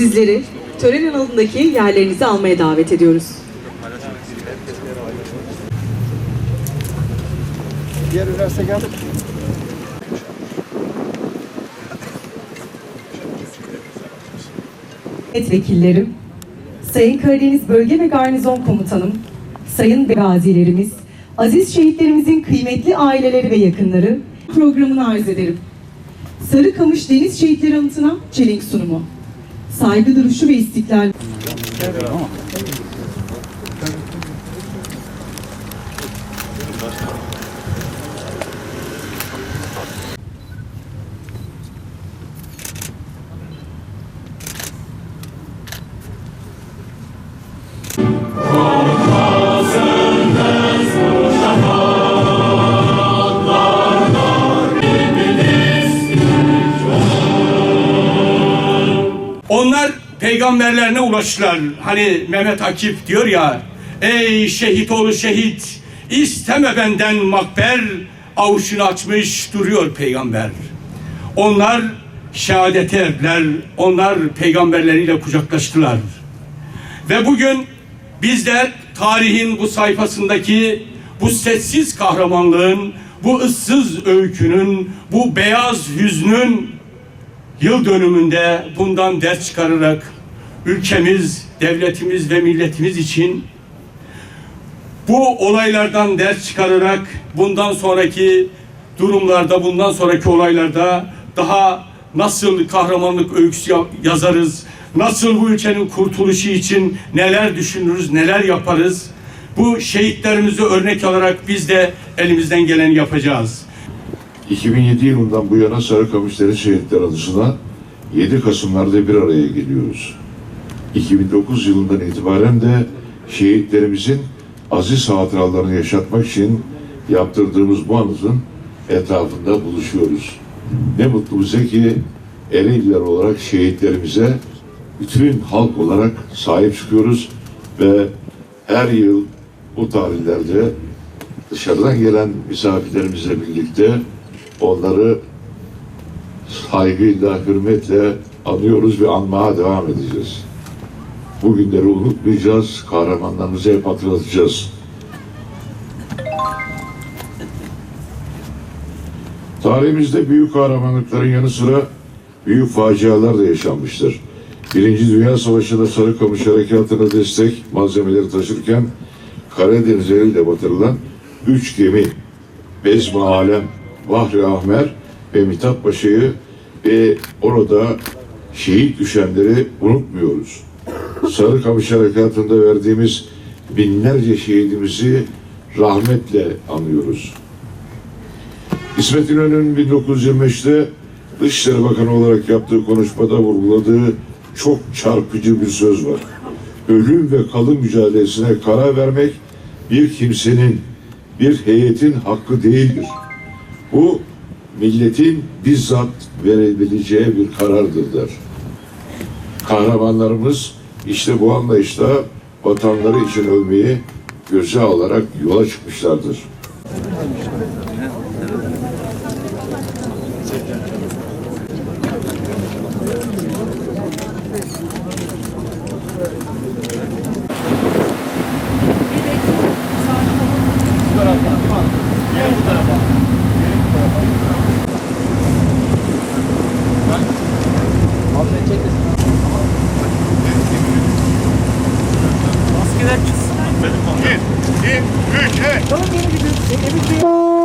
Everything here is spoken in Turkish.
Sizleri tören alanındaki yerlerinizi almaya davet ediyoruz. Diğer üniversite geldi. Milletvekillerim, Sayın Karadeniz Bölge ve Garnizon Komutanım, Sayın gazilerimiz, aziz şehitlerimizin kıymetli aileleri ve yakınları programını arz ederim. Sarıkamış Deniz Şehitleri Anıtı'na çelenk sunumu. Saygı duruşu ve istiklal Onlar peygamberlerine ulaştılar. Hani Mehmet Akif diyor ya, ey şehit oğlu şehit, isteme benden makber, avuçunu açmış duruyor peygamber. Onlar şehadete erdiler, onlar peygamberleriyle kucaklaştılar. Ve bugün bizler tarihin bu sayfasındaki bu sessiz kahramanlığın, bu ıssız öykünün, bu beyaz hüznün yıl dönümünde bundan ders çıkararak ülkemiz, devletimiz ve milletimiz için bu olaylardan ders çıkararak bundan sonraki durumlarda, bundan sonraki olaylarda daha nasıl kahramanlık öyküsü ya- yazarız, nasıl bu ülkenin kurtuluşu için neler düşünürüz, neler yaparız. Bu şehitlerimizi örnek alarak biz de elimizden geleni yapacağız. 2007 yılından bu yana Sarıkamışları Şehitler adısına 7 Kasımlarda bir araya geliyoruz. 2009 yılından itibaren de şehitlerimizin aziz hatıralarını yaşatmak için yaptırdığımız bu anıtın etrafında buluşuyoruz. Ne mutlu bize ki Ereğliler olarak şehitlerimize bütün halk olarak sahip çıkıyoruz ve her yıl bu tarihlerde dışarıdan gelen misafirlerimizle birlikte onları saygıyla, hürmetle anıyoruz ve anmaya devam edeceğiz. Bu günleri unutmayacağız, kahramanlarımızı hep hatırlatacağız. Tarihimizde büyük kahramanlıkların yanı sıra büyük facialar da yaşanmıştır. Birinci Dünya Savaşı'nda Sarıkamış Harekatı'na destek malzemeleri taşırken Karadeniz eliyle batırılan üç gemi Bezmi Alem, Bahri Ahmer ve Mithat Paşa'yı ve orada şehit düşenleri unutmuyoruz. Sarıkamış Harekatı'nda verdiğimiz binlerce şehidimizi rahmetle anıyoruz. İsmet İnönü'nün 1925'te Dışişleri Bakanı olarak yaptığı konuşmada vurguladığı çok çarpıcı bir söz var. Ölüm ve kalım mücadelesine karar vermek bir kimsenin, bir heyetin hakkı değildir. Bu milletin bizzat verebileceği bir karardır der. Kahramanlarımız işte bu anlayışla vatanları için ölmeyi göze alarak yola çıkmışlardır. Bir, iki, üç, he. Tamam, gidiyorum. Şey, Emin değilim.